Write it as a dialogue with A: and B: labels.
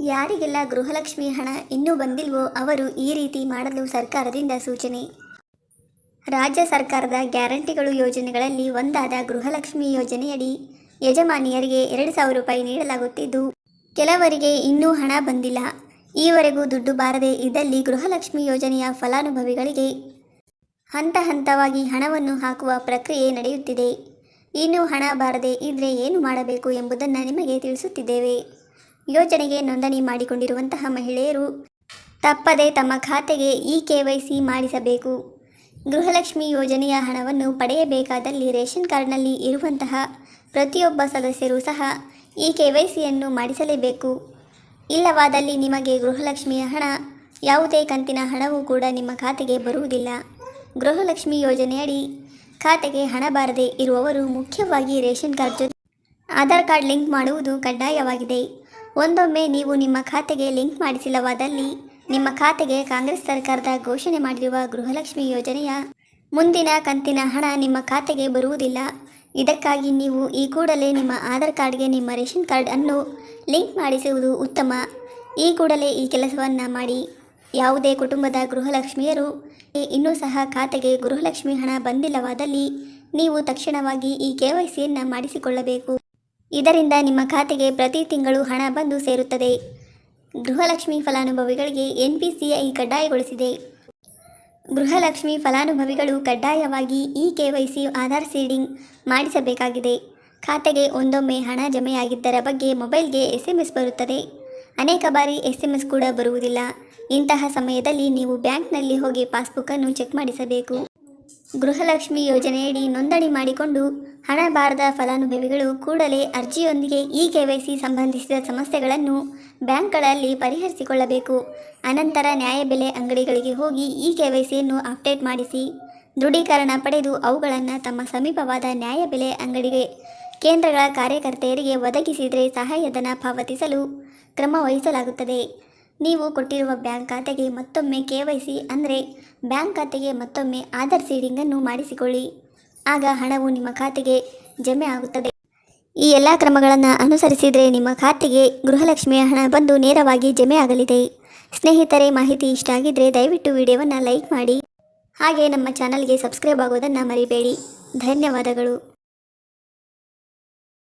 A: ಯಾರಿಗೆಲ್ಲ ಗೃಹಲಕ್ಷ್ಮಿ ಹಣ ಇನ್ನೂ ಬಂದಿಲ್ವೋ ಅವರು ಈ ರೀತಿ ಮಾಡಲು ಸರ್ಕಾರದಿಂದ ಸೂಚನೆ. ರಾಜ್ಯ ಸರ್ಕಾರದ ಗ್ಯಾರಂಟಿಗಳು ಯೋಜನೆಗಳಲ್ಲಿ ಒಂದಾದ ಗೃಹಲಕ್ಷ್ಮಿ ಯೋಜನೆಯಡಿ ಯಜಮಾನಿಯರಿಗೆ ಎರಡು ಸಾವಿರ ರೂಪಾಯಿ ನೀಡಲಾಗುತ್ತಿದ್ದು, ಕೆಲವರಿಗೆ ಇನ್ನೂ ಹಣ ಬಂದಿಲ್ಲ. ಈವರೆಗೂ ದುಡ್ಡು ಬಾರದೆ ಇದ್ದಲ್ಲಿ ಗೃಹಲಕ್ಷ್ಮಿ ಯೋಜನೆಯ ಫಲಾನುಭವಿಗಳಿಗೆ ಹಂತ ಹಂತವಾಗಿ ಹಣವನ್ನು ಹಾಕುವ ಪ್ರಕ್ರಿಯೆ ನಡೆಯುತ್ತಿದೆ. ಇನ್ನೂ ಹಣ ಬಾರದೆ ಇದ್ರೆ ಏನು ಮಾಡಬೇಕು ಎಂಬುದನ್ನು ನಿಮಗೆ ತಿಳಿಸುತ್ತಿದ್ದೇವೆ. ಯೋಜನೆಗೆ ನೋಂದಣಿ ಮಾಡಿಕೊಂಡಿರುವಂತಹ ಮಹಿಳೆಯರು ತಪ್ಪದೆ ತಮ್ಮ ಖಾತೆಗೆ ಇ ಕೆ ಮಾಡಿಸಬೇಕು. ಗೃಹಲಕ್ಷ್ಮಿ ಯೋಜನೆಯ ಹಣವನ್ನು ಪಡೆಯಬೇಕಾದಲ್ಲಿ ರೇಷನ್ ಕಾರ್ಡ್ನಲ್ಲಿ ಇರುವಂತಹ ಪ್ರತಿಯೊಬ್ಬ ಸದಸ್ಯರು ಸಹ ಈ ಕೆ ಮಾಡಿಸಲೇಬೇಕು. ಇಲ್ಲವಾದಲ್ಲಿ ನಿಮಗೆ ಗೃಹಲಕ್ಷ್ಮಿಯ ಹಣ, ಯಾವುದೇ ಕಂತಿನ ಹಣವೂ ಕೂಡ ನಿಮ್ಮ ಖಾತೆಗೆ ಬರುವುದಿಲ್ಲ. ಗೃಹಲಕ್ಷ್ಮಿ ಯೋಜನೆಯಡಿ ಖಾತೆಗೆ ಹಣ ಬಾರದೆ ಇರುವವರು ಮುಖ್ಯವಾಗಿ ರೇಷನ್ ಕಾರ್ಡ್ ಜೊತೆ ಆಧಾರ್ ಕಾರ್ಡ್ ಲಿಂಕ್ ಮಾಡುವುದು ಕಡ್ಡಾಯವಾಗಿದೆ. ಒಂದೊಮ್ಮೆ ನೀವು ನಿಮ್ಮ ಖಾತೆಗೆ ಲಿಂಕ್ ಮಾಡಿಸಿಲ್ಲವಾದಲ್ಲಿ ನಿಮ್ಮ ಖಾತೆಗೆ ಕಾಂಗ್ರೆಸ್ ಸರ್ಕಾರದ ಘೋಷಣೆ ಮಾಡಿರುವ ಗೃಹಲಕ್ಷ್ಮಿ ಯೋಜನೆಯ ಮುಂದಿನ ಕಂತಿನ ಹಣ ನಿಮ್ಮ ಖಾತೆಗೆ ಬರುವುದಿಲ್ಲ. ಇದಕ್ಕಾಗಿ ನೀವು ಈ ಕೂಡಲೇ ನಿಮ್ಮ ಆಧಾರ್ ಕಾರ್ಡ್ಗೆ ನಿಮ್ಮ ರೇಷನ್ ಕಾರ್ಡ್ ಅನ್ನು ಲಿಂಕ್ ಮಾಡಿಸುವುದು ಉತ್ತಮ. ಈ ಕೂಡಲೇ ಈ ಕೆಲಸವನ್ನು ಮಾಡಿ. ಯಾವುದೇ ಕುಟುಂಬದ ಗೃಹಲಕ್ಷ್ಮಿಯರು ಇನ್ನೂ ಸಹ ಖಾತೆಗೆ ಗೃಹಲಕ್ಷ್ಮಿ ಹಣ ಬಂದಿಲ್ಲವಾದಲ್ಲಿ ನೀವು ತಕ್ಷಣವಾಗಿ ಈ ಕೆ ವೈ ಸಿಯನ್ನು ಮಾಡಿಸಿಕೊಳ್ಳಬೇಕು. ಇದರಿಂದ ನಿಮ್ಮ ಖಾತೆಗೆ ಪ್ರತಿ ತಿಂಗಳು ಹಣ ಬಂದು ಸೇರುತ್ತದೆ. ಗೃಹಲಕ್ಷ್ಮಿ ಫಲಾನುಭವಿಗಳಿಗೆ ಎನ್ ಪಿ ಸಿ ಐ ಕಡ್ಡಾಯಗೊಳಿಸಿದೆ. ಗೃಹಲಕ್ಷ್ಮಿ ಫಲಾನುಭವಿಗಳು ಕಡ್ಡಾಯವಾಗಿ E K Y C Aadhaar seeding ಮಾಡಿಸಬೇಕಾಗಿದೆ. ಖಾತೆಗೆ ಒಂದೊಮ್ಮೆ ಹಣ ಜಮೆಯಾಗಿದ್ದರ ಬಗ್ಗೆ ಮೊಬೈಲ್ಗೆ ಎಸ್ ಎಂ ಎಸ್ ಬರುತ್ತದೆ. ಅನೇಕ ಬಾರಿ ಎಸ್ ಎಂ ಎಸ್ ಕೂಡ ಬರುವುದಿಲ್ಲ. ಇಂತಹ ಸಮಯದಲ್ಲಿ ನೀವು ಬ್ಯಾಂಕ್ನಲ್ಲಿ ಹೋಗಿ ಪಾಸ್ಬುಕ್ಕನ್ನು ಚೆಕ್ ಮಾಡಿಸಬೇಕು. ಗೃಹಲಕ್ಷ್ಮಿ ಯೋಜನೆಯಡಿ ನೋಂದಣಿ ಮಾಡಿಕೊಂಡು ಹಣ ಬಾರದ ಫಲಾನುಭವಿಗಳು ಕೂಡಲೇ ಅರ್ಜಿಯೊಂದಿಗೆ ಇ ಕೆವೈಸಿ ಸಂಬಂಧಿಸಿದ ಸಮಸ್ಯೆಗಳನ್ನು ಬ್ಯಾಂಕ್ಗಳಲ್ಲಿ ಪರಿಹರಿಸಿಕೊಳ್ಳಬೇಕು. ಅನಂತರ ನ್ಯಾಯಬೆಲೆ ಅಂಗಡಿಗಳಿಗೆ ಹೋಗಿ ಇ ಸಿಯನ್ನು ಅಪ್ಡೇಟ್ ಮಾಡಿಸಿ ದೃಢೀಕರಣ ಪಡೆದು ಅವುಗಳನ್ನು ತಮ್ಮ ಸಮೀಪವಾದ ನ್ಯಾಯಬೆಲೆ ಅಂಗಡಿಗೆ, ಕೇಂದ್ರಗಳ ಕಾರ್ಯಕರ್ತೆಯರಿಗೆ ಒದಗಿಸಿದರೆ ಸಹಾಯಧನ ಪಾವತಿಸಲು ಕ್ರಮ ವಹಿಸಲಾಗುತ್ತದೆ. ನೀವು ಕೊಟ್ಟಿರುವ ಬ್ಯಾಂಕ್ ಖಾತೆಗೆ ಮತ್ತೊಮ್ಮೆ ಕೆ ವೈ ಸಿ ಅಂದರೆ ಬ್ಯಾಂಕ್ ಖಾತೆಗೆ ಮತ್ತೊಮ್ಮೆ ಆಧಾರ್ ಸೀಡಿಂಗನ್ನು ಮಾಡಿಸಿಕೊಳ್ಳಿ. ಆಗ ಹಣವು ನಿಮ್ಮ ಖಾತೆಗೆ ಜಮೆ ಆಗುತ್ತದೆ. ಈ ಎಲ್ಲ ಕ್ರಮಗಳನ್ನು ಅನುಸರಿಸಿದರೆ ನಿಮ್ಮ ಖಾತೆಗೆ ಗೃಹಲಕ್ಷ್ಮಿಯ ಹಣ ಬಂದು ನೇರವಾಗಿ ಜಮೆ ಆಗಲಿದೆ. ಸ್ನೇಹಿತರೆ, ಮಾಹಿತಿ ಇಷ್ಟ ಆಗಿದ್ದರೆ ದಯವಿಟ್ಟು ವಿಡಿಯೋವನ್ನು ಲೈಕ್ ಮಾಡಿ. ಹಾಗೆ ನಮ್ಮ ಚಾನಲ್ಗೆ ಸಬ್ಸ್ಕ್ರೈಬ್ ಆಗೋದನ್ನು ಮರಿಬೇಡಿ. ಧನ್ಯವಾದಗಳು.